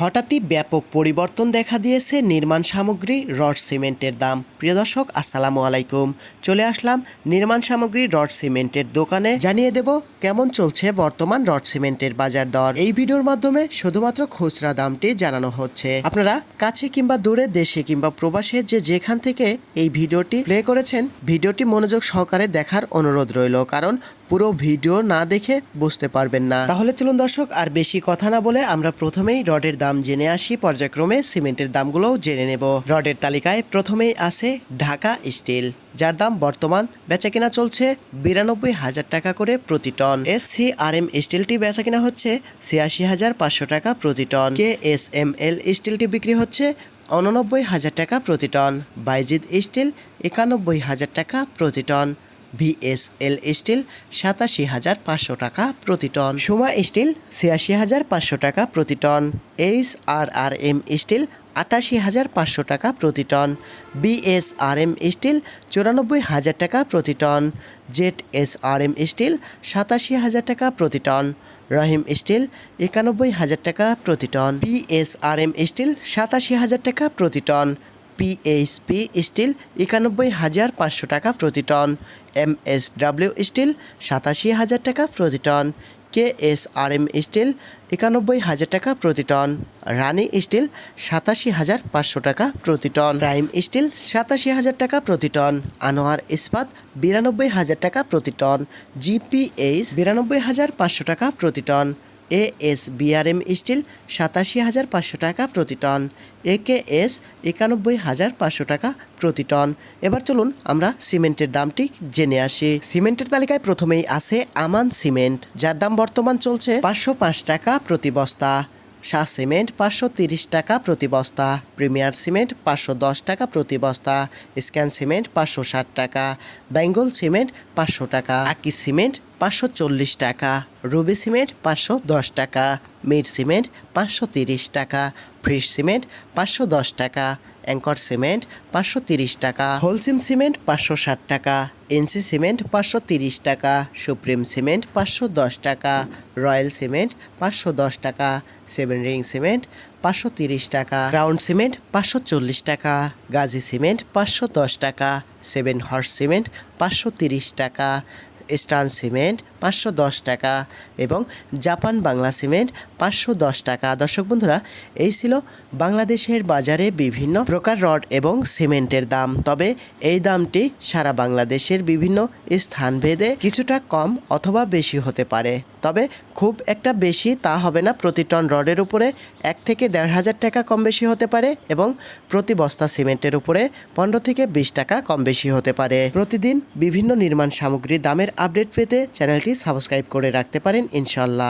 হঠাৎই ব্যাপক পরিবর্তন দেখা দিয়েছে নির্মাণ সামগ্রী রড সিমেন্টের দাম। প্রিয় দর্শক, আসসালামু আলাইকুম। চলে আসলাম নির্মাণ সামগ্রী রড সিমেন্টের দোকানে। জানিয়ে দেব কেমন চলছে বর্তমান রড সিমেন্টের বাজার দর। এই ভিডিওর মাধ্যমে শুধুমাত্র খুচরা দামটি জানানো হচ্ছে। আপনারা কাছে কিংবা দূরে, দেশে কিংবা প্রবাসে যে যেখান থেকে এই ভিডিওটি প্লে করেছেন, ভিডিওটি মনোযোগ সহকারে দেখার অনুরোধ রইল। কারণ পুরো ভিডিও না দেখে বুঝতে পারবেন না। তাহলে চলুন দর্শক, আর বেশি কথা না বলে আমরা প্রথমেই রডের দাম জেনে আসি। পর্যায়ক্রমে সিমেন্টের দামগুলোও জেনে নেব। রডের তালিকায় প্রথমেই আছে ঢাকা স্টিল, যার দাম বর্তমান বেচাকেনা চলছে বিরানব্বই হাজার টাকা করে প্রতি ton. S C R M স্টিলটি বেচাকেনা হচ্ছে ছিয়াশি হাজার পাঁচশো টাকা প্রতি ton. K S M L স্টিলটি বিক্রি হচ্ছে উননব্বই হাজার টাকা প্রতি টন। বাইজিদ স্টিল একানব্বই হাজার টাকা প্রতি টন। ভিএসএল স্টিল সাতাশি হাজার পাঁচশো টাকা প্রতি টন। সোমা স্টিল ছিয়াশি হাজার পাঁচশো টাকা প্রতি ton. H R R M steel আটাশি হাজার পাঁচশো টাকা প্রতি টন। বিএসআরএম স্টিল চুরানব্বই হাজার টাকা প্রতি ton. Z S R M steel সাতাশি হাজার টাকা প্রতি টন। রহিম স্টিল একানব্বই হাজার টাকা প্রতি টন। পিএসআরএম স্টিল সাতাশি হাজার টাকা প্রতি টন। পিএইচপি স্টিল একানব্বই হাজার পাঁচশো টাকা প্রতি টন এম এস ডাব্লিউ স্টিল সাতাশি হাজার টাকা প্রতি ton K S R M steel একানব্বই হাজার টাকা প্রতি টন রানি স্টিল সাতাশি হাজার পাঁচশো টাকা প্রতি টন প্রাইম স্টিল সাতাশি হাজার টাকা প্রতি টন আনোয়ার ইস্পাত বিরানব্বই হাজার টাকা প্রতি টন জিপিএইচ বিরানব্বই হাজার পাঁচশো টাকা প্রতি টন এ এস বিআরএম স্টিল সাতাশি হাজার পাঁচশো টাকা প্রতি টন এ কে এস একানব্বই হাজার পাঁচশো টাকা প্রতি টন। এবার চলুন আমরা সিমেন্টের দামটি জেনে আসি। সিমেন্টের তালিকায় প্রথমেই আছে আমান সিমেন্ট, যার দাম বর্তমান চলছে পাঁচশো পাঁচ টাকা প্রতি বস্তা। শাহ সিমেন্ট পাঁচশো তিরিশ টাকা প্রতি বস্তা, প্রিমিয়ার সিমেন্ট পাঁচশো দশ টাকা প্রতি বস্তা, স্ক্যান সিমেন্ট পাঁচশো ষাট টাকা, বেঙ্গল সিমেন্ট পাঁচশো টাকা, আকি সিমেন্ট পাঁচশো চল্লিশ টাকা রুবি সিমেন্ট পাঁচশো দশ টাকা মিড সিমেন্ট পাঁচশো তিরিশ টাকা ফ্রিশ সিমেন্ট পাঁচশো দশ টাকা অ্যাঙ্কর সিমেন্ট পাঁচশো তিরিশ টাকা হোলসিম সিমেন্ট পাঁচশো ষাট টাকা এনসি সিমেন্ট পাঁচশো তিরিশ টাকা সুপ্রিম সিমেন্ট পাঁচশো দশ টাকা রয়্যাল সিমেন্ট পাঁচশো দশ টাকা সেভেন রিং সিমেন্ট পাঁচশো তিরিশ টাকা ক্রাউন সিমেন্ট পাঁচশো চল্লিশ টাকা গাজী সিমেন্ট পাঁচশো দশ টাকা সেভেন হর্স সিমেন্ট পাঁচশো তিরিশ টাকা স্টার্ন সিমেন্ট পাঁচশো দশ টাকা এবং জাপান বাংলা সিমেন্ট পাঁচশো দশ টাকা। দর্শক বন্ধুরা, এই ছিল বাংলাদেশের বাজারে বিভিন্ন প্রকার রড এবং সিমেন্টের দাম। তবে এই দামটি সারা বাংলাদেশের বিভিন্ন স্থানভেদে কিছুটা কম অথবা বেশি হতে পারে। তবে খুব একটা বেশি তা হবে না প্রতি টন রডের উপরে। এক থেকে দেড় হাজার টাকা কম বেশি হতে পারে এবং প্রতি বস্তা সিমেন্টের উপরে পনেরো থেকে বিশ টাকা কম বেশি হতে পারে। প্রতিদিন বিভিন্ন নির্মাণ সামগ্রীর দামের আপডেট পেতে চ্যানেলটি সাবস্ক্রাইব করে রাখতে পারেন ইনশাল্লাহ।